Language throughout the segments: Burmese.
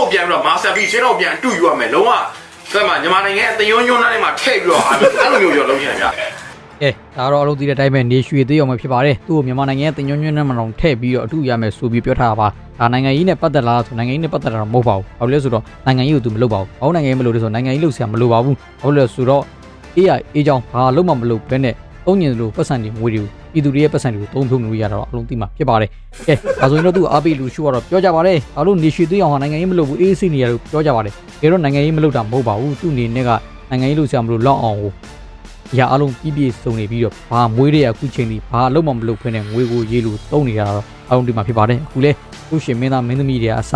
ကိုပြန်ပြီးတော့ master piece ရှင်းတော့ပြန်တူယူရမယ်လုံးဝဆက်မှာမြန်မာနိုင်ငံအသယွန်းညွန်းသားတွေမှာထည့်ပြီးတော့အားအဲ့လိုမျိုးရောလုပ်ချင်တယ်ဗျာကဲဒါတော့အလုပ်တည်တဲ့အတိုင်းပဲနေရွှေသေးအောင်ပဲဖြစ်ပါတယ်သူ့ကိုမြန်မာနိုင်ငံရဲ့တင်ညွှန်းညွှန်းနဲ့မတော်ထည့်ပြီးတော့အထူးရမယ်ဆိုပြီးပြောထားတာပါဒါနိုင်ငံကြီးနဲ့ပတ်သက်လားဆိုနိုင်ငံကြီးနဲ့ပတ်သက်တာတော့မဟုတ်ပါဘူးဘာလို့လဲဆိုတော့နိုင်ငံကြီးကိုသူမလုပ်ပါဘူးဘာလို့နိုင်ငံကြီးမလုပ်လဲဆိုတော့နိုင်ငံကြီးလုပ်ဆရာမလိုပါဘူးဘာလို့လဲဆိုတော့အေးရအေးကြောင်ဘာလို့မှမလုပ်ဘဲနဲ့ သုံးညင်လိုပတ်စံတွေငွေတွေကိုပြည်သူတွေရဲ့ပတ်စံတွေကိုသုံးဖြုံလို့ရတာတော့အလုံးသိမှာဖြစ်ပါတယ်ကဲဒါဆိုရင်တော့သူအားပေးလူရှိကတော့ပြောကြပါတယ်ဘာလို့နေရွှေသေးအောင်ဟာနိုင်ငံကြီးမလုပ်ဘူးအေးစိနေရလို့ပြောကြပါတယ်ဒါတော့နိုင်ငံကြီးမလုပ်တာမဟုတ်ပါဘူးသူ့အနေနဲ့ကနိုင်ငံကြီးလုပ်ဆရာမလို့လောက်အောင်ကိုအရာအလုံးပြည့်ပြည့်စုံနေပြီးတော့ဘာမွေးတဲ့အခုချိန်ဒီဘာအလုံးမမလုပ်ဖ ೇನೆ ငွေကိုရေးလို့တုံးနေတာတော့အလုံးဒီမှာဖြစ်ပါတယ်အခုလဲသူရှင်မင်းသားမင်းသမီးတွေကအစ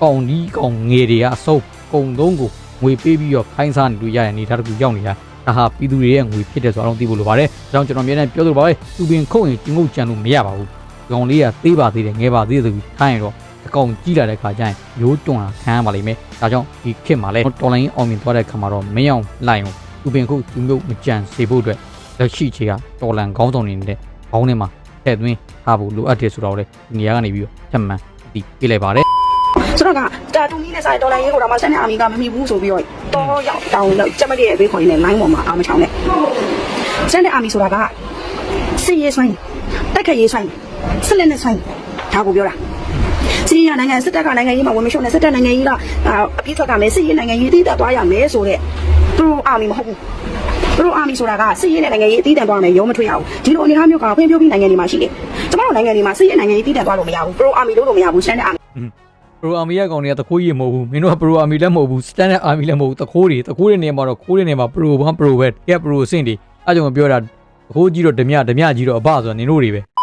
ကောင်ဒီကောင်ငယ်တွေကအဆုံးကုံသုံးကိုငွေပေးပြီးတော့ခိုင်းစားနေလို့ရတဲ့အနေထားတစ်ခုရောက်နေတာ ဒါဟာပြည်သူတွေရဲ့ငွေဖြစ်တယ်ဆိုတော့အလုံးသိဖို့လိုပါတယ်ဒါကြောင့်ကျွန်တော်အများနဲ့ပြောလို့ပါပဲသူပင်ခုတ်ရင်ကျငုတ်ကြံလို့မရပါဘူးကောင်လေးကသေးပါသေးတယ်ငယ်ပါသေးတယ်ဆိုပြီးခိုင်းရင်တော့အကောင်ကြီးလာတဲ့ခါကျရင်ရိုးတွန်လာခံရပါလိမ့်မယ်ဒါကြောင့်ဒီခေတ်မှာလဲတော်လိုင်းအောင်မြင်သွားတဲ့ခါမှာတော့မင်းအောင်လိုက်အောင်သူပင်ခုသူမျိုးမကြံစေဖို့အတွက်လက်ရှိခြေကတော်လန်ခေါင်းဆောင်နေနေတဲ့ခေါင်းထဲမှာထည့်သွင်းထားဖို့လိုအပ်တယ်ဆိုတော့လေဒီနေရာကနေပြီးတော့ချက်မှန်ဒီပြလိုက်ပါတယ် ဆိုတော့ကတာတူမီနဲ့ဆိုင်ဒေါ်လာရေးကိုတော့မှဆန်တဲ့အာမီကမမီဘူးဆိုပြီးတော့တော့ရောက်တောင်းလို့ကြက်မရဲ့အပေးခေါ်ရင်းနဲ့ line ပေါ်မှာအာမချောင်းနဲ့ဆန်တဲ့အာမီဆိုတာကစစ်ရေးဆိုင်တက်ခတ်ရေးဆိုင်စစ်လက်နဲ့ဆိုင်ဒါကိုပြောတာစီးရနိုင်ငံစစ်တပ်ကနိုင်ငံရေးမှာဝင်မရှုံနဲ့စစ်တပ်နိုင်ငံရေးကအပြစ်ထွက်ကမယ်စစ်ရေးနိုင်ငံရေးတည်တက်သွားရမယ်ဆိုတော့ပရိုအာမီမဟုတ်ဘူးပရိုအာမီဆိုတာကစစ်ရေးနဲ့နိုင်ငံရေးတည်တက်သွားမယ်ရုံးမထွေးရဘူးဒီလိုအနေအထားမျိုးကဖွံ့ဖြိုးပြီးနိုင်ငံတွေမှာရှိတယ်ကျမတို့နိုင်ငံတွေမှာစစ်ရေးနိုင်ငံရေးတည်တက်သွားလို့မရဘူးပရိုအာမီလို့လို့မရဘူးဆန်တဲ့အာမီ ပရိုအာမီရဲ့ကောင်တွေကတခိုးကြီးမဟုတ်ဘူးမင်းတို့ကပရိုအာမီလည်းမဟုတ်ဘူးစတန်ဒတ်အာမီလည်းမဟုတ်ဘူးတခိုးတွေတခိုးတွေနေမှာတော့ခိုးတွေနေမှာပရိုဘာပရိုပဲကဲပရိုအဆင့်တွေအဲကြောင့်ပြောတာတခိုးကြီးတော့ဓမြဓမြကြီးတော့အဘဆိုတော့နင်တို့တွေပဲ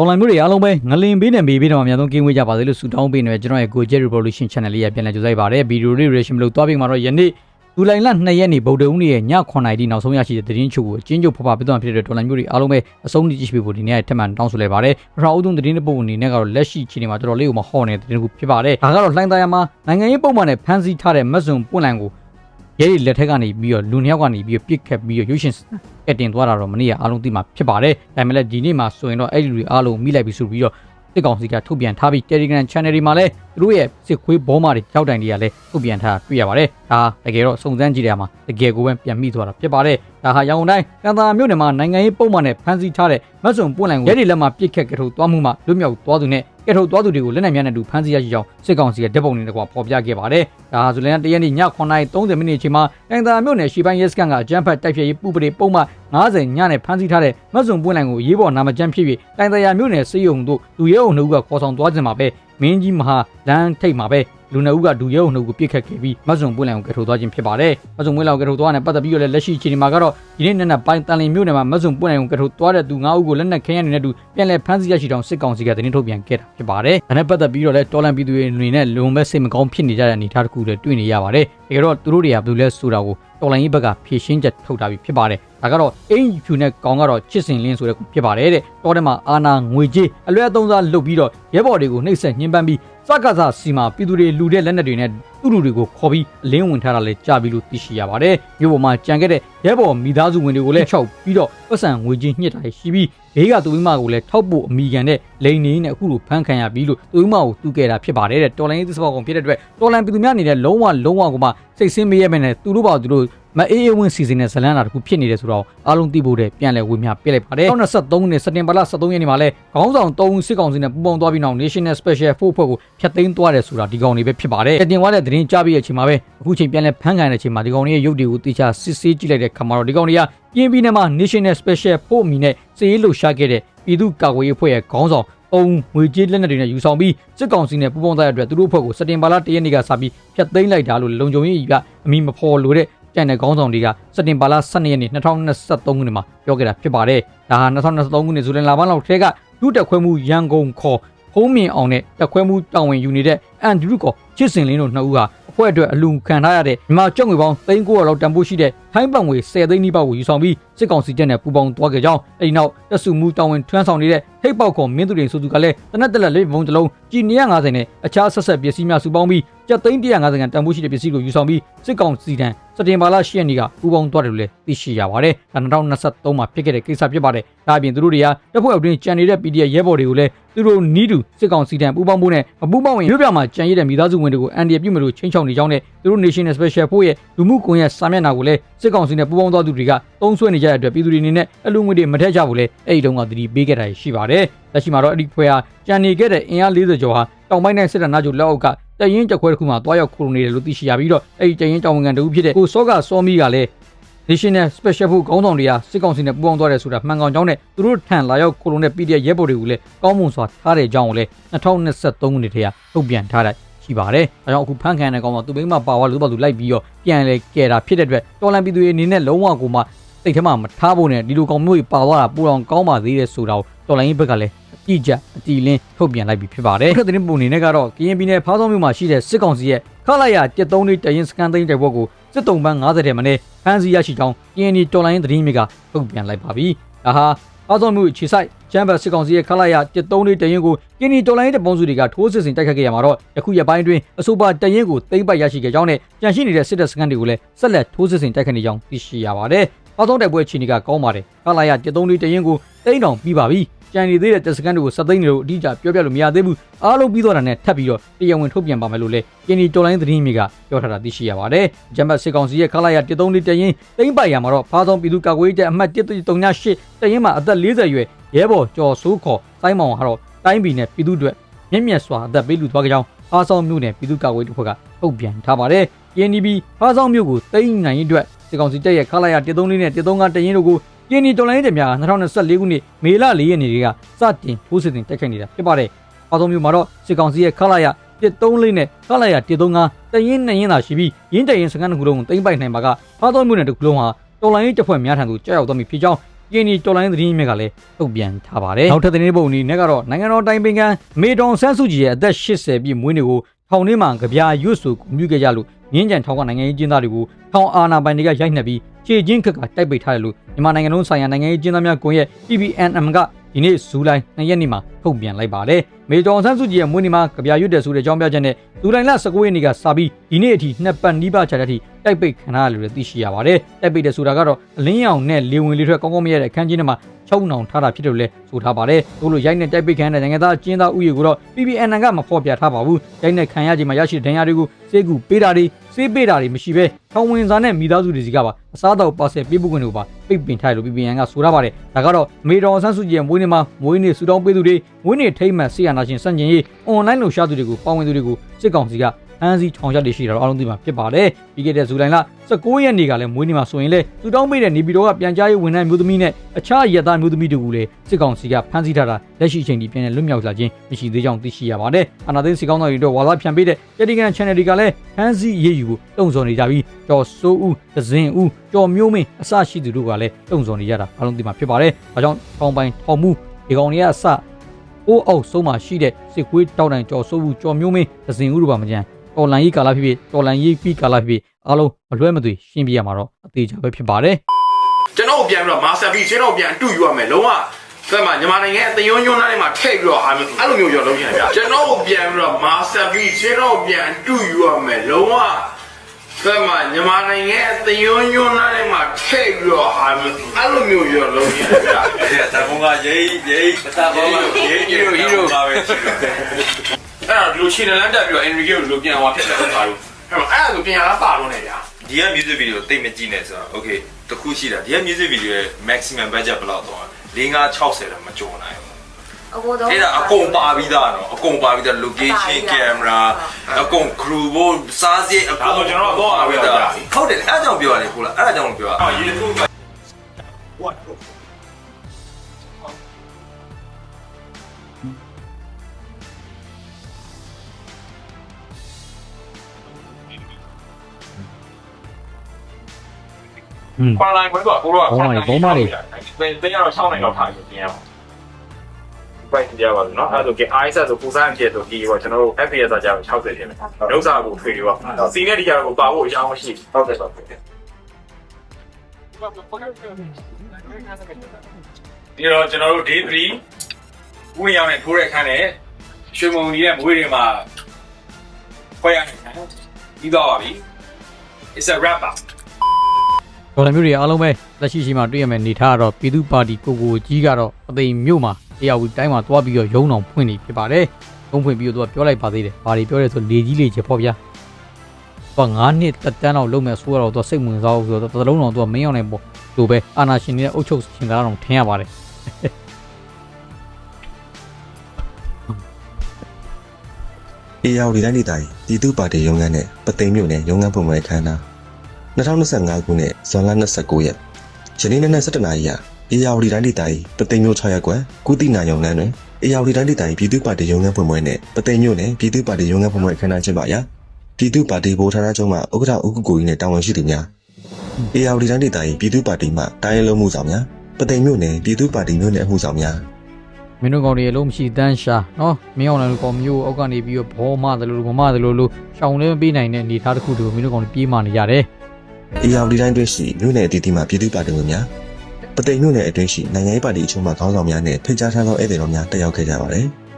အွန်လိုင်းမျိုးတွေအားလုံးပဲငလင်ပေးနဲ့မေးပေးတော့အများဆုံးကင်းဝေးကြပါစေလို့ဆုတောင်းပေးနေကျွန်တော်ရဲ့ Go Jet Revolution Channel လေးရပြန်လည်ကြိုဆိုပါရစေဗီဒီယိုလေး reaction မလို့တွားပြီးမှတော့ယနေ့ဇူလိုင်လ2ရက်နေ့ဗုဒ္ဓဦးနေ့ရဲ့ည9:00တိနောက်ဆုံးရရှိတဲ့သတင်းချုပ်ကိုအချင်းချုပ်ဖဖပြတော့ဖြစ်တဲ့ဒေါ်လာမျိုးတွေအားလုံးပဲအဆုံးထိကြည့်ပေးဖို့ဒီနေ့ထပ်မံတောင်းဆိုလိုက်ပါတယ်ပထမဦးဆုံးသတင်းတစ်ပုဒ်အနေနဲ့ကတော့လက်ရှိချိန်မှာတော်တော်လေးကိုမဟော့နေတဲ့သတင်းတစ်ခုဖြစ်ပါတယ်ဒါကတော့လှိုင်းသားရမှာနိုင်ငံရေးပုံမှန်နဲ့ဖမ်းဆီးထားတဲ့မတ်စွန်ပွင့်လန်ကို ရဲတွေလက်ထက်ကနေပြီးတော့လူနှစ်ယောက်ကနေပြီးတော့ပြစ်ခတ်ပြီးတော့ရုပ်ရှင်ကတင်သွားတာတော့မနေ့ကအားလုံးသိမှာဖြစ်ပါတယ်ဒါပေမဲ့လည်းဒီနေ့မှာဆိုရင်တော့အဲ့ဒီလူတွေအားလုံးမိလိုက်ပြီဆိုပြီးတော့စစ်ကောင်စီကထုတ်ပြန်ထားပြီး Telegram Channel တွေမှာလည်းသူတို့ရဲ့စစ်ခွေးဘောမာတွေကြောက်တိုင်တွေကလည်းထုတ်ပြန်ထားတွေ့ရပါတယ်။ဒါတကယ်တော့စုံစမ်းကြည့်ရမှာတကယ်ကိုပဲပြန်မိသွားတာဖြစ်ပါတယ်။ဒါဟာရောင်တိုင်းကန်တာမြို့နယ်မှာနိုင်ငံရေးပုံမှန်နဲ့ဖမ်းဆီးထားတဲ့မတ်စုံပွင့်လန်ကိုရဲတွေလက်မှာပြစ်ခတ်ကထုတ်သွားမှုမှလွတ်မြောက်သွားသူနဲ့ ကထုတ်သွားသူတွေကိုလက်နက်များနဲ့တူဖမ်းဆီးရရှိကြောင်းစစ်ကောင်စီကတပ်ပုံတွေနဲ့ကွာဖော်ပြခဲ့ပါတယ်။ဒါဟာဆိုလည်းတရက်နေ့ည9:30မိနစ်အချိန်မှာကန်တာမြို့နယ်ရှီပိုင်းရဲစခန်းကအကြမ်းဖက်တိုက်ဖျက်ရေးပူပဒေပုံမှန်90ညနဲ့ဖမ်းဆီးထားတဲ့မတ်စုံပွင့်လန်ကိုရေးပေါ်နာမကျန်းဖြစ်ပြီးတိုင်တရာမြို့နယ်စေယုံတို့လူရဲအုံနှုတ်ကခေါ်ဆောင်သွားခြင်းမှာပဲမင်းကြီးမဟာလမ်းထိပ်မှာပဲ လူနှုတ်ကဒူရဲအုံနှုတ်ကိုပြစ်ခတ်ခဲ့ပြီးမတ်စုံပွင့်လန်ကိုကထုတ်သွားခြင်းဖြစ်ပါတယ်မတ်စုံပွင့်လန်ကိုကထုတ်သွားတဲ့ပတ်သက်ပြီးတော့လည်းလက်ရှိအခြေအနေမှာကတော့ဒီနေ့နေ့နဲ့ပိုင်းတန်လင်မြို့နယ်မှာမတ်စုံပွင့်လန်ကိုကထုတ်သွားတဲ့သူ9ဦးကိုလက်နက်ခဲယမ်းတွေနဲ့တူပြန်လည်ဖမ်းဆီးရရှိတောင်စစ်ကောင်စီကသတင်းထုတ်ပြန်ခဲ့တာဖြစ်ပါတယ်ဒါနဲ့ပတ်သက်ပြီးတော့လည်းတော်လန်ပြည်သူတွေအနေနဲ့လုံမဲ့စိတ်မကောင်းဖြစ်နေကြတဲ့အနေအထားတစ်ခုလည်းတွေ့နေရပါတယ်တကယ်တော့သူတို့တွေကဘယ်လိုလဲဆိုတာကိုတော်လိုင်းကြီးဘက်ကဖြည့်ရှင်းချက်ထုတ်တာပြီးဖြစ်ပါတယ်။ဒါကတော့အင်ဖြူနဲ့ကောင်ကတော့ချစ်စင်လင်းဆိုတဲ့ခုဖြစ်ပါတယ်တဲ့။တောထဲမှာအာနာငွေကြေးအလွဲအသုံးစားလုပ်ပြီးတော့ရဲဘော်တွေကိုနှိပ်စက်ညှဉ်းပန်းပြီး စကားစားစီမာပြည်သူတွေလူတဲ့လက်နက်တွေနဲ့သူ့လူတွေကိုခေါ်ပြီးအလင်းဝင်ထားတာလည်းကြားပြီးလို့သိရှိရပါတယ်။မြို့ပေါ်မှာကြံခဲ့တဲ့ရဲဘော်မိသားစုဝင်တွေကိုလည်းချောက်ပြီးတော့ပတ်စံငွေကြေးညှစ်တာရှိပြီးဘေးကသူမိမကိုလည်းထောက်ဖို့အမိကန်တဲ့လိန်နေနဲ့အခုလိုဖမ်းခံရပြီးလို့သူမိမကိုတူခဲ့တာဖြစ်ပါတယ်တဲ့။တော်လိုင်းရေးသစ္စာကောင်ဖြစ်တဲ့အတွက်တော်လိုင်းပြည်သူများအနေနဲ့လုံးဝလုံးဝကိုမှစိတ်ဆင်းမရဲမဲ့နဲ့သူတို့ပါသူတို့ မအေးအေးဝင်းစီစဉ်တဲ့ဇလန်းလာတစ်ခုဖြစ်နေတယ်ဆိုတော့အားလုံးသိဖို့တဲ့ပြန်လဲဝေမျှပြလိုက်ပါတယ်2023နှစ်စက်တင်ဘာလ23ရက်နေ့မှာလဲခေါင်းဆောင်3ဦးစစ်ကောင်စီနဲ့ပူးပေါင်းသွားပြီးနောက် National Special Force ဖွဲ့ကိုဖျက်သိမ်းသွားတယ်ဆိုတာဒီကောင်တွေပဲဖြစ်ပါတယ်။တင်သွားတဲ့သတင်းကြားပြီးတဲ့အချိန်မှာပဲအခုချိန်ပြန်လဲဖမ်းခံတဲ့အချိန်မှာဒီကောင်တွေရဲ့ရုပ်တွေကိုတေချာစစ်ဆေးကြည့်လိုက်တဲ့ခါမှာတော့ဒီကောင်တွေကပြင်းပြီးနေမှာ National Special Force အမည်နဲ့စည်ရေးလှုပ်ရှားခဲ့တဲ့ပြည်သူ့ကာကွယ်ရေးအဖွဲ့ရဲ့ခေါင်းဆောင်အုံငွေကြေးလက်နက်တွေနဲ့ယူဆောင်ပြီးစစ်ကောင်စီနဲ့ပူးပေါင်းတဲ့အတွက်သူတို့အဖွဲ့ကိုစက်တင်ဘာလ1ရက်နေ့ကစပြီးဖျက်သိမ်းလိုက်တာလို့လုံခြုံရေးကြီးကအမိမဖော်လို့တဲ့ ကြံတဲ့ခေါင်းဆောင်တွေကစက်တင်ဘာလ12ရက်နေ့2023ခုနှစ်မှာပြောခဲ့တာဖြစ်ပါတယ်။ဒါဟာ2023ခုနှစ်ဇူလိုင်လပိုင်းလောက်ထဲကဒုတက်ခွဲမှုရန်ကုန်ခေါ်ဖုံးမြင်အောင်နဲ့တက်ခွဲမှုတာဝန်ယူနေတဲ့အန်ဒရူကောချစ်စင်လင်းတို့နှစ်ဦးဟာအဖွဲ့အတွက်အလူခံထားရတဲ့မြန်မာကျပ်ငွေပေါင်း3900လောက်တန်ဖိုးရှိတဲ့ဟ ထိုင်းပံငွေ10သိန်းနီးပါးကိုယူဆောင်ပြီးစစ်ကောင်စီတပ်နဲ့ပူးပေါင်းသွားခဲ့ကြောင်းအဲဒီနောက်တပ်စုမှုတာဝန်ထမ်းဆောင်နေတဲ့ဟိတ်ပေါက်ခေါ်မင်းသူတွေစုသူကလည်းတနက်တက်လက်လေးပုံတစ်လုံးကြီး250နဲ့အခြားဆက်ဆက်ပစ္စည်းများစုပေါင်းပြီးကျပ်သိန်း150ကန်တန်ဖိုးရှိတဲ့ပစ္စည်းကိုယူဆောင်ပြီးစစ်ကောင်စီတန်းစတင်ဘာလ10ရက်နေ့ကပူးပေါင်းသွားတယ်လို့လည်းသိရှိရပါတယ်။ဒါ2023မှာဖြစ်ခဲ့တဲ့ကိစ္စဖြစ်ပါတယ်။ဒါအပြင်သူတို့တွေကတပ်ဖွဲ့အတွင်းကြံနေတဲ့ PDF ရဲဘော်တွေကိုလည်းသူတို့နီးတူစစ်ကောင်စီတန်းပူးပေါင်းဖို့နဲ့မပူးပေါင်းရင်မြို့ပြမှာကြံရတဲ့မိသားစုဝင်တွေကိုအန်ဒီရပြုမယ်လို့ချင်းချောင်းနေကြောင်းနဲ့သူတို့ National Special Force ရဲ့လူမှုကွန်ရက်စာမျက်နှာကိုလည်းစစ်ကောင်စီနဲ့ပူးပေါင်းသွားသူတွေကသုံးဆွဲနေကြတဲ့အတွက်ပြည်သူတွေအနေနဲ့အလူငွေတွေမထက်ကြဘူးလေအဲ့ဒီတုန်းကသတိပေးခဲ့တာရှိပါတယ်။လက်ရှိမှာတော့အဲ့ဒီဖွဲ့ဟာကြံနေခဲ့တဲ့အင်အား40ကျော်ဟာတောင်ပိုင်းတိုင်းစစ်တပ်နာကျုလက်အောက်ကတရင်ကြက်ခွဲတစ်ခုမှတွားရောက်ခိုလုံနေတယ်လို့သိရှိရပြီးတော့အဲ့ဒီတရင်တောင်ဝန်ခံတဦးဖြစ်တဲ့ကိုစောကစောမီကလည်း National Special Force ခေါင်းဆောင်တွေကစစ်ကောင်စီနဲ့ပူးပေါင်းသွားတယ်ဆိုတာမှန်ကန်ကြောင်းနဲ့သူတို့ထံလာရောက်ခိုလုံတဲ့ PDF ရဲဘော်တွေကိုလည်းကောင်းမွန်စွာထားတဲ့အကြောင်းကိုလည်း2023ခုနှစ်ထဲကထုတ်ပြန်ထားတာ ရှိပါတယ်။အဲကြောင့်အခုဖန်ခံတဲ့ကောင်ကသူမိမပါသွားလို့ဘာလို့လိုက်ပြီးတော့ပြန်လဲကဲတာဖြစ်တဲ့အတွက်တော်လန်ပြည်သူတွေအနေနဲ့လုံးဝကိုမှစိတ်ထဲမှာမထားဖို့နဲ့ဒီလိုကောင်မျိုးတွေပါသွားတာပူအောင်ကောင်းပါသေးတယ်ဆိုတာကိုတော်လန်ရေးဘက်ကလည်းအကြည့်ချက်အတီလင်းထုတ်ပြန်လိုက်ပြီးဖြစ်ပါတယ်။ခက်တဲ့ပုံအနေနဲ့ကတော့ကရင်ပြည်နယ်ဖားဆောင်မြို့မှာရှိတဲ့စစ်ကောင်စီရဲ့ခလာရ73လေးတရင်စကန်သိန်းတဲ့ဘက်ကိုစစ်တုံးပန်း90တဲ့မနေ့ဖမ်းဆီးရရှိကြောင်း KNY တော်လိုင်းသတင်းမြေကထုတ်ပြန်လိုက်ပါပြီ။ဒါဟာအားဆုံးမှုခြေဆိုင် ချမ်ဘတ်စစ်ကောင်စီရဲ့ခလာရ73လေးတရင်ကို KNY တော်လိုင်းတဲ့ပုံစုတွေကထိုးစစ်ဆင်တိုက်ခတ်ခဲ့ရမှာတော့ယခုရက်ပိုင်းအတွင်းအဆိုပါတရင်ကိုသိမ်းပိုက်ရရှိခဲ့ကြောင်းနဲ့ကြန့်ရှိနေတဲ့စစ်တပ်စခန်းတွေကိုလည်းဆက်လက်ထိုးစစ်ဆင်တိုက်ခတ်နေကြောင်းသိရှိရပါတယ်။အားဆုံးတိုက်ပွဲအခြေအနေကကောင်းပါတယ်။ခလာရ73လေးတရင်ကိုတိန်းတောင်ပြီးပါပြီ။ကြံနေသေးတဲ့တပ်စခန်းတွေကိုစက်သိန်းတွေကိုအတိအကျပြောပြလို့မရသေးဘူးအားလုံးပြီးတော့တာနဲ့ထပ်ပြီးတော့တရားဝင်ထုတ်ပြန်ပါမယ်လို့လည်းကင်နီတော်လိုင်းသတင်းမြေကပြောထားတာသိရှိရပါတယ်ဂျမ်ဘတ်စစ်ကောင်စီရဲ့ခလာရ73လေးတရင်တိမ့်ပိုက်ရမှာတော့ဖားဆောင်ပြည်သူကာကွယ်ရေးတပ်အမှတ်1338တရင်မှာအသက်40ရွယ် ရဲဘော်ကျော်စိုးခေါ်စိုင်းမောင်ဟာတော့တိုင်းပြည်နဲ့ပြည်သူတွေမျက်မျက်စွာအသက်ပေးလူသွားကြကြောင်းဖားဆောင်မြို့နယ်ပြည်သူကာကွယ်ရေးတပ်ဖွဲ့ကထုတ်ပြန်ထားပါတယ် KNB ဖားဆောင်မြို့ကိုတိမ့်နိုင်ရေးအတွက်စစ်ကောင်စီတပ်ရဲ့ခလာရ73လေးနဲ့135တရင်တို့ကိုကင်းနီတော်လိုင်းတဲ့များ2024ခုနှစ်မေလ4ရက်နေ့ကစတင်ထိုးစစ်တင်တိုက်ခိုက်နေတာဖြစ်ပါတယ်။အားဆုံးမျိုးမှာတော့စစ်ကောင်စီရဲ့ခလာရ134နဲ့ခလာရ135တရင်နဲ့ရင်သာရှိပြီးရင်းတရင်စကန်တစ်ခုလုံးကိုတင်ပိုက်နိုင်ပါကအားဆုံးမျိုးနဲ့တစ်ခုလုံးဟာတော်လိုင်းတပ်ဖွဲ့များထံသို့ကြောက်ရောက်သွားပြီဖြစ်ကြောင်း ကင်းနီတော်လိုင်းသတင်းမြစ်ကလည်းထုတ်ပြန်ထားပါတယ်။နောက်ထပ်သတင်းပုံအနေနဲ့ကတော့နိုင်ငံတော်တိုင်ပင်ခံမေတော်ဆန်းစုကြည်ရဲ့အသက်80ပြည့်မွေးနေ့ကိုထောင်ထဲမှာကြပြာရွတ်ဆိုကူမြူခဲ့ကြလို့ငင်းကြံထောင်ကနိုင်ငံရေးကျင်းသားတွေကိုထောင်အာဏာပိုင်တွေကရိုက်နှက်ပြီးခြေချင်းခက်ကတိုက်ပိတ်ထားတယ်လို့မြန်မာနိုင်ငံလုံးဆိုင်ရာနိုင်ငံရေးကျင်းသားများကွန်ရက် PBNM က ဒီနေ့ဇူလိုင်2ရက်နေ့မှာထုတ်ပြန်လိုက်ပါတယ်။မေဂျော်ဆန်းစုကြည်ရဲ့မွေးနေ့မှာကြပြာရွတ်တယ်ဆိုတဲ့အကြောင်းပြချက်နဲ့ဇူလိုင်လ19ရက်နေ့ကစပြီးဒီနေ့အထိနှစ်ပတ်နီးပါးချတဲ့အထိတိုက်ပိတ်ခံရတယ်လို့သိရှိရပါတယ်။တိုက်ပိတ်တယ်ဆိုတာကတော့အလင်းရောင်နဲ့လေဝင်လေထွက်ကောင်းကောင်းမရတဲ့အခန်းကြီးထဲမှာ ချုံနှောင်ထားတာဖြစ်တယ်လို့လည်းဆိုထားပါတယ်။တို့လိုရိုက်နဲ့တိုက်ပိတ်ခံတဲ့နိုင်ငံသားကျင်းသားဥယျာဉ်ကိုတော့ PBNN ကမဖော်ပြထားပါဘူး။ရိုက်နဲ့ခံရခြင်းမှာရရှိတဲ့ဒဏ်ရာတွေကိုစေကူပေးတာတွေစေးပေးတာတွေမရှိဘဲထောင်ဝင်စာနဲ့မိသားစုတွေစီကပါအစားတော့ပါဆယ်ပေးဖို့ခွင့်တွေကိုပါပိတ်ပင်ထားတယ်လို့ PBN ကဆိုထားပါတယ်။ဒါကတော့မေတော်ဆန်းစုကြည်ရဲ့မွေးနေ့မှာမွေးနေ့ဆူတောင်းပေးသူတွေမွေးနေ့ထိမ့်မှန်ဆီယာနာရှင်စန့်ကျင်ရေးအွန်လိုင်းလှူရှားသူတွေကိုပါဝင်သူတွေကိုစစ်ကောင်စီက ဟန်းစီထောင်ချက်တွေရှိတာတော့အားလုံးသိမှာဖြစ်ပါတယ်။ပြီးခဲ့တဲ့ဇူလိုင်လ19ရက်နေ့ကလည်းမွေးနေ့မှာဆိုရင်လေသူတောင်းပေးတဲ့နေပြည်တော်ကပြန်ကြားရေးဝန်ထမ်းမျိုးသမီးနဲ့အခြားရဲသားမျိုးသမီးတို့ကလည်းစစ်ကောင်စီကဖမ်းဆီးထားတာလက်ရှိအချိန်ထိပြန်လည်လွတ်မြောက်လာခြင်းမရှိသေးကြောင်းသိရှိရပါတယ်။အနာသိန်းစီကောင်းတော်တွေတော့ဝါလာဖြန့်ပေးတဲ့တက်တီကန် channel တွေကလည်းဖမ်းဆီးရေးယူဖို့တုံ့ဆော်နေကြပြီးကျော်စိုးဦးဒဇင်ဦးကျော်မျိုးမင်းအစရှိသူတို့ကလည်းတုံ့ဆော်နေကြတာအားလုံးသိမှာဖြစ်ပါတယ်။ဒါကြောင့်ထောင်ပိုင်ထောင်မှုဒီကောင်တွေကအစအိုးအောက်ဆုံးမှာရှိတဲ့စစ်ကွေးတောက်တိုင်ကျော်စိုးဦးကျော်မျိုးမင်းဒဇင်ဦးတို့ပါမကြမ်း တော်လန်ရေးကာလဖြစ်ဖြစ်တော်လန်ရေးပြီးကာလဖြစ်ဖြစ်အားလုံးမလွဲမသွေရှင်းပြရမှာတော့အသေးချာပဲဖြစ်ပါတယ်ကျွန်တော်ပြန်ပြီးတော့မာစတာပီကျွန်တော်ပြန်တူယူရမယ်လုံးဝသက်မှာမြန်မာနိုင်ငံအသယုံညွန်းသားတွေမှာထည့်ပြီးတော့အားမျိုးအဲ့လိုမျိုးရောလုံးချင်တယ်ဗျာကျွန်တော်ပြန်ပြီးတော့မာစတာပီကျွန်တော်ပြန်တူယူရမယ်လုံးဝသက်မှာမြန်မာနိုင်ငံအသယုံညွန်းသားတွေမှာထည့်ပြီးတော့အားမျိုးအဲ့လိုမျိုးရောလုံးချင်တယ်ဗျာအဲ့ဒါတဘုံကရိတ်ရိတ်မတဘောကရိတ်ဟီရိုဟီရိုပါပဲ ရှိတယ်အဲ့တော့လူချီနလန်တက်ပြီးတော့ Enrique ကိုလူပြန်သွားဖြစ်တယ်ပါလို့အဲ့တော့အဲ့ဒါကိုပြန်လာပါတော့နေဗျာဒီက music video တိတ်မကြည့်နဲ့ဆိုတော့ okay တခုရှိတာဒီက music video ရဲ့ maximum budget ဘယ်လောက်တော့၄5 60တော့မကျော်နိုင်ဘူးအကိုတော့အဲ့ဒါအကုန်ပါပြီးသားနော်အကုန်ပါပြီးသား location camera အကုန် crew ဘို့စားစရိတ်အကုန်ဟုတ်တယ်အဲ့ဒါကြောင့်ပြောရတယ်ကိုလားအဲ့ဒါကြောင့်ပြောရအော် YouTube ခွန်လိုင်းဘွဲကကိုရောကဘုံမတွေဘုံမတွေတင်းတင်းရတော့6နိုင်တော့ထားပြီးပြင်ရအောင်ပိုင်ကြပါလို့နော်အဲ့ဒါဆိုက ISS ဆိုပူစားဖြစ်ဆိုဒီပေါ့ကျွန်တော်တို့ FPS ဆိုကြတော့60ဖြစ်မယ်။ရုပ်စာကိုထွေရောစီနဲ့ဒီကြတော့ပါဖို့အကြောင်းရှိဟုတ်တယ်ပါဖြစ်တယ်။ဒီတော့ကျွန်တော်တို့ day 3ဥရောင်းနဲ့ထိုးတဲ့ခန်းနဲ့ရွှေမုံကြီးရဲ့မွေးတွေမှာခွဲရနေတယ်။ပြီးတော့ပါပြီ။ It's a wrap up. ဒေါ်လာမျိုးတွေအားလုံးပဲလက်ရှိရှိမှတွေ့ရမယ်နေထားကတော့ပြည်သူ့ပါတီကိုကိုကြီးကတော့အသိမြို့မှာတရားဝင်တိုင်းမှာတွားပြီးတော့ရုံးတော်ဖွင့်နေဖြစ်ပါတယ်။ရုံးဖွင့်ပြီးတော့သူကပြောလိုက်ပါသေးတယ်။ဘာတွေပြောလဲဆိုလေကြီးလေချေပေါ့ဗျာ။သူက9နှစ်တက်တန်းတော့လုံးမဲ့ဆိုတော့သူကစိတ်ဝင်စားလို့ဆိုတော့တစ်လုံးတော်သူကမင်းအောင်နေပေါ့လိုပဲအာနာရှင်တွေနဲ့အုပ်ချုပ်ရှင်သားတော်ထင်ရပါတယ်အေယာဝတီတိုင်းဒေသကြီးပြည်သူ့ပါတီရုံးခန်းနဲ့ပသိမ်မြို့နယ်ရုံးခန်းပုံမှန်ခန်းနာ 2025ခုနှစ်ဇွန်လ29ရက်ယနေ့နေ့17နာရီကအေယာဝတီတိုင်းဒေသကြီးပသိမ်မြို့6ရက်ကွယ်ကုတိနာရုံခန်းတွင်အေယာဝတီတိုင်းဒေသကြီးပြည်သူ့ပါတီရုံးခန်းပုံမှန်နဲ့ပသိမ်မြို့နယ်ပြည်သူ့ပါတီရုံးခန်းပုံမှန်ခန်းနာကျင်းပရာပြည်သူ့ပါတီဗိုလ်ဌာနချုပ်မှဥက္ကဋ္ဌဦးကုကိုကြီးနဲ့တာဝန်ရှိသူများအေယာဝတီတိုင်းဒေသကြီးပြည်သူ့ပါတီမှတိုင်းရင်းလုံးမှုဆောင်များပသိမ်မြို့နယ်ပြည်သူ့ပါတီမြို့နယ်အမှုဆောင်များမင်းတို့ကောင်တွေအလုံးမရှိတန်းရှာနော်မင်းအောင်လည်းကောင်မျိုးအောက်ကနေပြီးတော့ဘောမသလိုလိုမမသလိုလိုရှောင်းလည်းမပေးနိုင်တဲ့အနေအထားတစ်ခုတည်းကိုမင်းတို့ကောင်တွေပြေးမှနေရတယ် အေယာဝတီတိုင်းတွင်ရှိမြို့နယ်အသီးသီးမှပြည်သူ့ပါတီဝင်များပသိမ်မြို့နယ်အတွင်းရှိနိုင်ငံရေးပါတီအချို့မှခေါင်းဆောင်များနဲ့ဖိတ်ကြားထားသောဧည့်သည်တော်များတက်ရောက်ခဲ့ကြပါတယ်။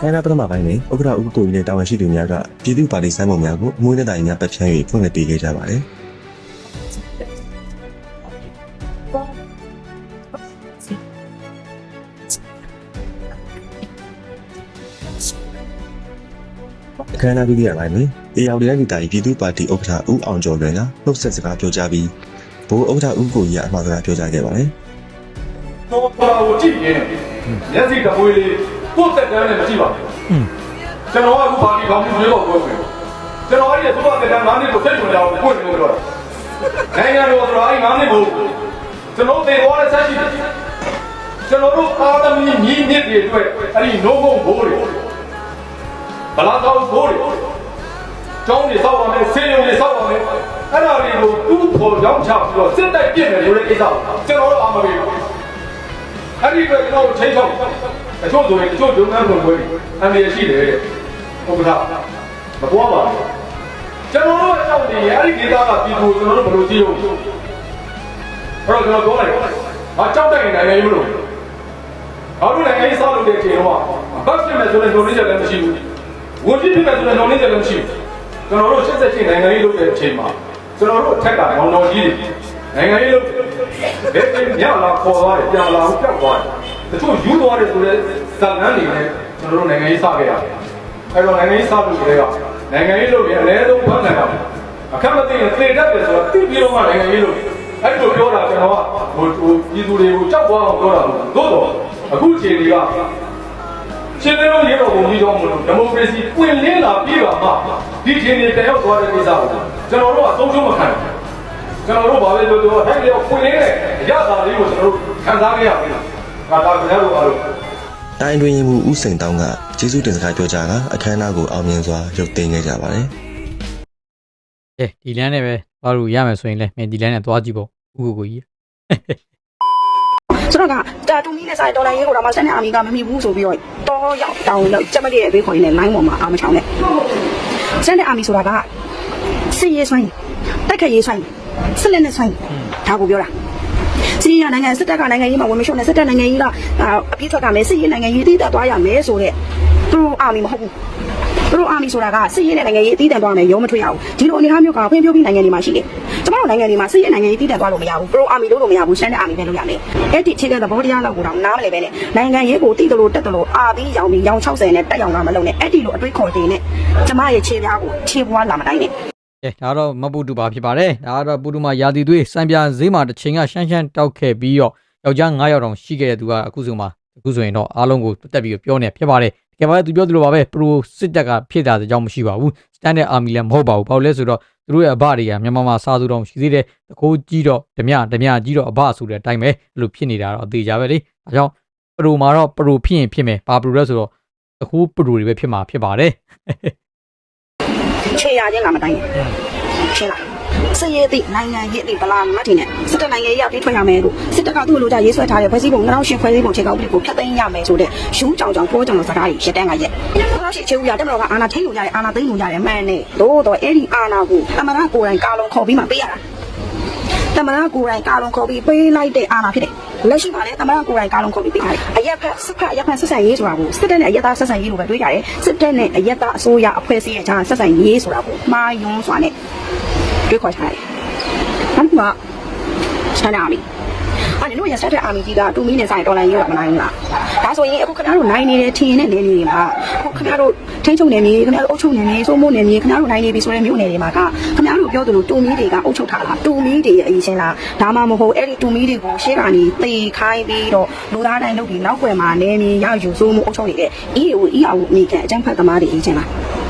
ခိုင်နာပထမပိုင်းတွင်ဥက္ကဋ္ဌဥက္ကိုကြီးနဲ့တာဝန်ရှိသူများကပြည်သူ့ပါတီစံပုံများကိုအမွေးနဲ့တိုင်များပတ်ဖြန်း၍ဖွင့်လှစ်ပေးခဲ့ကြပါတယ်။ အခမ်းအနားပြီးရပိုင်းတွင်အေယာဝတီတိုင်းဒေသကြီးပြည်သူ့ပါတီဥက္ကဋ္ဌဦးအောင်ကျော်လွင်ကနှုတ်ဆက်စကားပြောကြားပြီးဘိုးဥက္ကဋ္ဌဦးကိုကြီးကအမှားစကားပြောကြားခဲ့ပါတယ်တော့ဘာကိုကြည့်ရင်မျက်စိတမွေးလေးကိုယ်တက်တန်းနဲ့မကြည့်ပါဘူးကျွန်တော်ကအခုပါတီကောင်းမှုတွေတော့ပြောမယ်ကျွန်တော်အဲ့ဒီသုဘတက်တန်း၅နှစ်ကိုဆက်ကြွကြအောင်ဖွင့်နေလို့ပြောတာနိုင်ငံတော်ဆိုတော့အဲ့၅နှစ်ကိုကျွန်တော်တင်သွားတဲ့ဆက်ရှိတယ်ကျွန်တော်တို့အာသမီညီမြစ်တွေအတွက်အဲ့ဒီနိုးကုန်းဘိုးတွေ ဘလာတော့ဘိုးတွေကျောင်းတွေစောက်ပါမယ်ဆေးရုံတွေစောက်ပါမယ်အဲ့ဒါတွေကိုသူ့ဖို့ရောက်ချပြီးတော့စစ်တိုက်ပြစ်မယ်ဆိုတဲ့ကိစ္စကိုကျွန်တော်တို့အာမပေးဘူးအဲ့ဒီအတွက်ကျွန်တော်ချိန်ချောက်အချို့ဆိုရင်အချို့ဒုက္ခကုန်ပွဲအမေရှိတယ်ဟုတ်ကဲ့မပေါ်ပါဘူးကျွန်တော်တို့ကကြောက်နေရင်အဲ့ဒီဒေသကပြည်သူကျွန်တော်တို့ဘယ်လိုကြည့်လို့အဲ့တော့ကျွန်တော်ပြောလိုက်ဟာကြောက်တဲ့နိုင်ငံရေးမလို့ဘာလို့နိုင်ငံရေးဆောက်လုပ်တဲ့အချိန်တော့ဘတ်ဖြစ်မယ်ဆိုရင်ညှို့နှင်းချက်လည်းမရှိဘူး ဝန်ကြီးဖြစ်မယ်ဆိုရင်ညှို့နှင်းချက်လည်းမရှိဘူးကျွန်တော်တို့88ချိန်နိုင်ငံရေးလုပ်တဲ့အချိန်မှာကျွန်တော်တို့အထက်ကခေါင်းတော်ကြီးတွေနိုင်ငံရေးလုပ်ဘယ်ပြင်ညလာခေါ်သွားတယ်ပြန်လာဘူးပြောက်သွားတယ်တချို့ယူသွားတယ်ဆိုတဲ့ဇာတ်လမ်းတွေနဲ့ကျွန်တော်တို့နိုင်ငံရေးစခဲ့ရတယ်အဲ့တော့နိုင်ငံရေးစလို့တွေကနိုင်ငံရေးလုပ်ရင်အနည်းဆုံးဖန်နိုင်တာအခက်မသိရင်သေတတ်တယ်ဆိုတော့တိပြီးတော့မှနိုင်ငံရေးလုပ်အဲ့လိုပြောတာကျွန်တော်ကဟိုဟိုပြည်သူတွေကိုကြောက်သွားအောင်ပြောတာသို့တော့အခုချိန်တွေက ရှင်သေးလုံးရေတော်ဘုံကြီးတော်မလို့ဒီမိုကရေစီပွင့်လင်းလာပြီးတော့မှဒီချိန်တွေတယောက်သွားတဲ့ကိစ္စကိုကျွန်တော်တို့ကသုံးချုံးမခံဘူးကျွန်တော်တို့ဘာပဲပြောပြောဟဲ့လေဖွင့်နေတဲ့အရသာလေးကိုကျွန်တော်တို့ခံစားခဲ့ရပြီ။ဒါဒါခင်ဗျားတို့အားလုံးတိုင်းတွင်ရင်မူဦးစိန်တောင်းကကျေးဇူးတင်စကားပြောကြားကအခမ်းအနားကိုအောင်မြင်စွာရုပ်သိမ်းခဲ့ကြပါတယ်။ကဲဒီလမ်းနဲ့ပဲသွားလို့ရမယ်ဆိုရင်လည်းမင်းဒီလမ်းနဲ့သွားကြည့်ပေါ့ဥကိုကိုကြီး ဆိုတော့ကတာတူမီနဲ့ဆိုင်ဒေါ်လာရေးကိုတော့မဆက်နေအာမီကမမီဘူးဆိုပြီးတော့တော့ရောက်တောင်းလို့ကြက်မတည့်ရဲ့ဘေးခေါ်ရင်လည်း line ပေါ်မှာအာမချောင်းနဲ့ဆက်နေအာမီဆိုတာကစစ်ရေးဆိုင်တက်ခရေးဆိုင်စစ်လက်နဲ့ဆိုင်ဒါကိုပြောတာစီးရနိုင်ငံစစ်တပ်ကနိုင်ငံရေးမှာဝင်မရှုံနဲ့စစ်တပ်နိုင်ငံရေးကအပြစ်ထွက်ကမယ်စစ်ရေးနိုင်ငံရေးတည်တက်သွားရမယ်ဆိုတော့သူတို့အာမီမဟုတ်ဘူး သူတို့အာမီဆိုတာကစစ်ရေးနဲ့နိုင်ငံရေးအသီးတန်သွားမယ်ရုံးမထွေးရဘူးဒီလိုအနေအထားမျိုးကဖွံ့ဖြိုးပြီးနိုင်ငံတွေမှာရှိတယ်ကျမတို့နိုင်ငံတွေမှာစစ်ရေးနိုင်ငံရေးတည်တက်သွားလို့မရဘူးသူတို့အာမီလို့လို့မရဘူးရှမ်းတဲ့အာမီပဲလုပ်ရမယ်အဲ့ဒီအခြေခံသဘောတရားလောက်ကိုတော့နားမလည်ပဲနဲ့နိုင်ငံရေးကိုတည်တယ်လို့တက်တယ်လို့အာပြီးရောင်ပြီးရောင်60နဲ့တက်ရောင်လာမလုပ်နဲ့အဲ့ဒီလိုအတွေးခေါ်တင်နဲ့ကျမရဲ့ခြေပြားကိုခြေပွားလာမတိုင်းနဲ့ကဲဒါတော့မပူတူပါဖြစ်ပါတယ်ဒါကတော့ပူတူမှာယာတီသွေးစံပြဈေးမှာတစ်ချိန်ကရှမ်းရှမ်းတောက်ခဲ့ပြီးတော့ယောက်ျား9ယောက်တောင်ရှိခဲ့တဲ့သူကအခုဆိုမှအခုဆိုရင်တော့အားလုံးကိုတက်ပြီးပြောနေဖြစ်ပါတယ်တ ကယ်ပါသူပြောသလိုပါပဲပရိုစစ်တပ်ကဖြစ်တာကြောင့်မရှိပါဘူးစတန်ဒတ်အာမီလည်းမဟုတ်ပါဘူးဘာလို့လဲဆိုတော့သူတို့ရဲ့အဘတွေကမြန်မာမှာစားသူတော်ရှိသေးတယ်တကိုးကြီးတော့ဓမြဓမြကြီးတော့အဘဆိုတဲ့အတိုင်းပဲအဲ့လိုဖြစ်နေတာတော့အသေးကြပဲလေဒါကြောင့်ပရိုမှာတော့ပရိုဖြစ်ရင်ဖြစ်မယ်ဘာပရိုလဲဆိုတော့တကိုးပရိုတွေပဲဖြစ်မှာဖြစ်ပါတယ်ခြေရချင်းလာမတိုင်းနဲ့ ရှင်းလားစရည်တိနိုင်ငံရေးတိဗလာမတ်တင်နဲ့စစ်တပ်နိုင်ငံရေးရောက်တိထွက်ရမယ်လို့စစ်တပ်ကသူ့လိုကြရေးဆွဲထားတဲ့ဖွဲ့စည်းပုံ2008ဖွဲ့စည်းပုံခြေကောက်ပြီးကိုဖျက်သိမ်းရမယ်ဆိုတဲ့ရှူးကြောင်ကြောင်ပြောကြောင်စကားကြီးရက်တန်းကရက်2008ချေဦးရတက်မတော်ကအာနာထိန်လို့ရတယ်အာနာသိမ်းလို့ရတယ်မှန်နဲ့သို့တော့အဲ့ဒီအာနာကိုအမရကိုယ်တိုင်ကာလုံးခေါ်ပြီးမှပေးရတာတမရကိုယ်တိုင်ကာလုံးခေါ်ပြီးပေးလိုက်တဲ့အာနာဖြစ်တယ်လက်ရှိမှာလည်းတမရကိုယ်တိုင်ကာလုံးခေါ်ပြီးပေးရတယ်အရက်ဖက်စစ်ဖက်အရက်ဖက်ဆက်ဆံရေးဆိုတာကိုစစ်တပ်နဲ့အရက်သားဆက်ဆံရေးလို့ပဲတွေးကြတယ်စစ်တပ်နဲ့အရက်သားအစိုးရအဖွဲ့အစည်းရဲ့ဂျာဆက်ဆံရေးဆိုတာကိုမှားယွန်းစွာနဲ့ တွေးခေါ်ထားတယ်နောက်တစ်ခုကစတန်အာမီအဲ့ဒီတို့ရစတဲ့အာမီကြီးကတူမီနဲ့ဆိုင်ဒေါ်လာရေးရမနိုင်ဘူးလားဒါဆိုရင်အခုခင်ဗျားတို့နိုင်နေတဲ့ထင်းနဲ့နေနေတွေမှာအခုခင်ဗျားတို့ထိန်းချုပ်နေမြေခင်ဗျားတို့အုပ်ချုပ်နေမြေစိုးမိုးနေမြေခင်ဗျားတို့နိုင်နေပြီဆိုတဲ့မြို့နယ်တွေမှာကခင်ဗျားတို့ပြောသလိုတူမီတွေကအုပ်ချုပ်ထားတာတူမီတွေရဲ့အရင်ချင်းလားဒါမှမဟုတ်အဲ့ဒီတူမီတွေကိုရှေ့ကနေတေခိုင်းပြီးတော့လူသားတိုင်းလုပ်ပြီးနောက်ွယ်မှာနေမြေရယူစိုးမိုးအုပ်ချုပ်နေတဲ့ EAO EAO အမိခံအကြမ်းဖက်သမားတွေအရင်ချင်းလား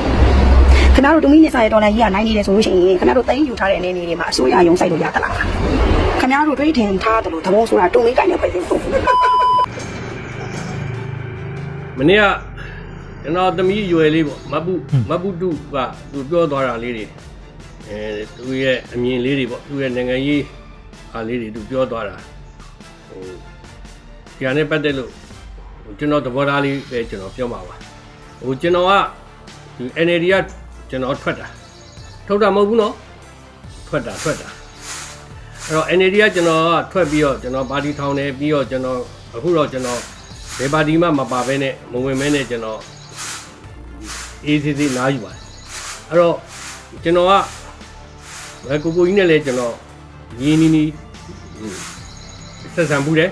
ခင်ဗျားတို့တူမီနဲ့ဆိုင်ဒေါ်လာကြီးကနိုင်နေတယ်ဆိုလို့ရှိရင်ခင်ဗျားတို့တိုင်းယူထားတဲ့နေနေတွေမှာအစိုးရရုံးဆိုင်လို့ရသလားခင်ဗျားတို့တွေးထင်ထားတယ်လို့သဘောဆိုတာတူမီကိုင်းနဲ့ပဲသိဖို့မနေ့ကကျွန်တော်သမီးရွယ်လေးပေါ့မပုမပုတုကသူပြောသွားတာလေးတွေအဲသူရဲ့အမြင်လေးတွေပေါ့သူရဲ့နိုင်ငံရေးအားလေးတွေသူပြောသွားတာဟိုဒီဟာနဲ့ပတ်သက်လို့ဟိုကျွန်တော်သဘောထားလေးပဲကျွန်တော်ပြောမှာပါဟိုကျွန်တော်ကဒီ NLD က ကျွန်တော်ထွက်တာထုတ်တာမဟုတ်ဘူးနော်ထွက်တာထွက်တာအဲ့တော့ NLD ကကျွန်တော်ကထွက်ပြီးတော့ကျွန်တော်ပါတီထောင်နေပြီးတော့ကျွန်တော်အခုတော့ကျွန်တော်ဘယ်ပါတီမှမပါဘဲနဲ့မဝင်မဲနဲ့ကျွန်တော်အေးသေးသေးနားယူပါတယ်အဲ့တော့ကျွန်တော်ကဘယ်ကိုကိုကြီးနဲ့လည်းကျွန်တော်ရင်းနီးနီးဆက်ဆံမှုတယ်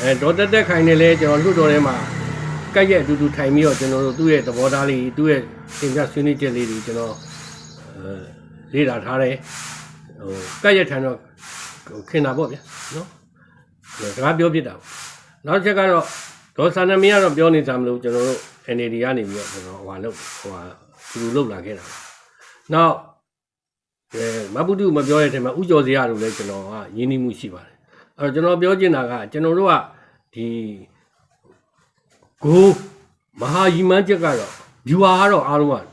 အဲဒေါ်တက်တက်ခိုင်နဲ့လည်းကျွန်တော်လွတ်တော်ထဲမှာကက်ရဲ့အတူတူထိုင်ပြီးတော့ကျွန်တော်တို့သူ့ရဲ့သဘောထားလေးသူ့ရဲ့ သင်ပြဆွေးနွေးချက်လေးတွေကျွန်တော်အဲလေ့လာထားတယ်ဟိုကက်ရဲ့ထံတော့ခင်တာပေါ့ဗျာနော်စကားပြောပြစ်တာပေါ့နောက်ချက်ကတော့ဒေါ်ဆန္ဒမင်းကတော့ပြောနေကြမလို့ကျွန်တော်တို့ NAD ကနေပြီးတော့ကျွန်တော်ဟိုလုပ်ဟိုဟာသူတို့လုပ်လာခဲ့တာ။နောက်အဲမပုတုမပြောတဲ့ထဲမှာဥကျော်စရာတို့လည်းကျွန်တော်ကရင်းနှီးမှုရှိပါတယ်။အဲ့တော့ကျွန်တော်ပြောချင်တာကကျွန်တော်တို့ကဒီကိုမဟာယီမန်းချက်ကတော့ viewer ကတော့အားလုံးက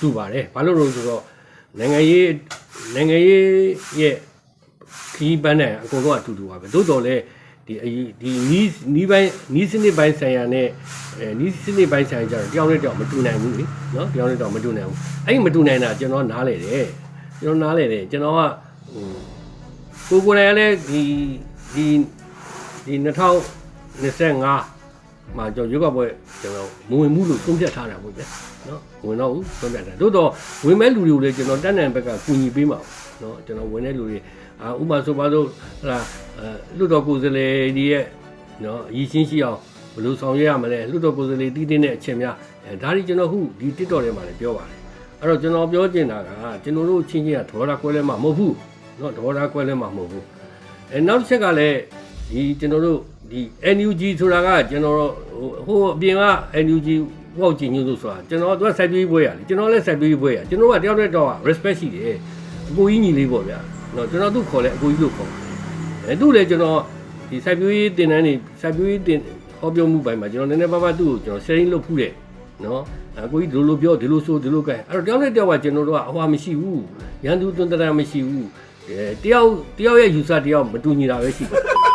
တူပါတယ်။ဘာလို့လဲဆိုတော့နိုင်ငံရေးနိုင်ငံရေးရဲ့ခီးပန်းတဲ့အကုန်လုံးအတူတူပါပဲ။သို့တော်လည်းဒီအရေးဒီနီးနီးပိုင်းနီးစနစ်ပိုင်းဆိုင်ရာနဲ့အဲနီးစနစ်ပိုင်းဆိုင်ရာကျတော့တယောက်နဲ့တယောက်မတူနိုင်ဘူးလေနော်တယောက်နဲ့တယောက်မတူနိုင်ဘူးအဲ့ဒီမတူနိုင်တာကျွန်တော်နားလေတယ်ကျွန်တော်နားလေတယ်ကျွန်တော်ကဟိုကိုကိုယ်တိုင်ကလည်းဒီဒီဒီ2025 မှာကျွန်တော်ရုပ်ကပွဲကျွန်တော်မဝင်မှုလို့သုံးဖြတ်ထားတာပေါ့ဗျာနော်ဝင်တော့ဘူးသုံးဖြတ်တာတိုးတော့ဝင်မဲ့လူတွေကိုလည်းကျွန်တော်တက်နိုင်ဘက်ကကူညီပေးမှာနော်ကျွန်တော်ဝင်တဲ့လူတွေအာဥပမာဆိုပါတော့ဟလာအဲလွတ်တော်ကိုယ်စားလှယ်ဒီရဲ့နော်အရေးရှင်းရှိအောင်ဘယ်လိုဆောင်ရွက်ရမလဲလွတ်တော်ကိုယ်စားလှယ်တည်တဲ့အချက်များအဲဒါတွေကျွန်တော်ခုဒီ TikTok ထဲမှာလည်းပြောပါတယ်အဲ့တော့ကျွန်တော်ပြောချင်တာကကျွန်တော်တို့ချင်းချင်းကဒေါ်လာကွဲလဲမှာမဟုတ်ဘူးနော်ဒေါ်လာကွဲလဲမှာမဟုတ်ဘူးအဲနောက်တစ်ချက်ကလည်း ဒီကျွန်တော်တို့ဒီ NUG ဆိုတာကကျွန်တော်တို့ဟိုအပြင်က NUG ဟောက်ကြည့်ညွှန်းလို့ဆိုတာကျွန်တော်တို့ကစိုက်ပျိုးရေးပွဲရလေကျွန်တော်လည်းစိုက်ပျိုးရေးပွဲရကျွန်တော်ကတယောက်နဲ့တော့ respect ရှိတယ်အကိုကြီးညီလေးပေါ့ဗျာနော်ကျွန်တော်သူ့ခေါ်လဲအကိုကြီးလို့ခေါ်အဲသူ့လည်းကျွန်တော်ဒီစိုက်ပျိုးရေးတင်တန်းနေစိုက်ပျိုးရေးတင်ဟောပြောမှုပိုင်းမှာကျွန်တော်နည်းနည်းပါးပါးသူ့ကိုကျွန်တော် sharing လုပ်ဖူးတယ်နော်အကိုကြီးဒီလိုပြောဒီလိုဆိုဒီလိုကဲအဲ့တော့တယောက်နဲ့တယောက်ကကျွန်တော်တို့ကအဟွာမရှိဘူးရန်သူတွန်းတရမရှိဘူးအဲတယောက်တယောက်ရဲ့ user တယောက်မတူညီတာပဲရှိတယ်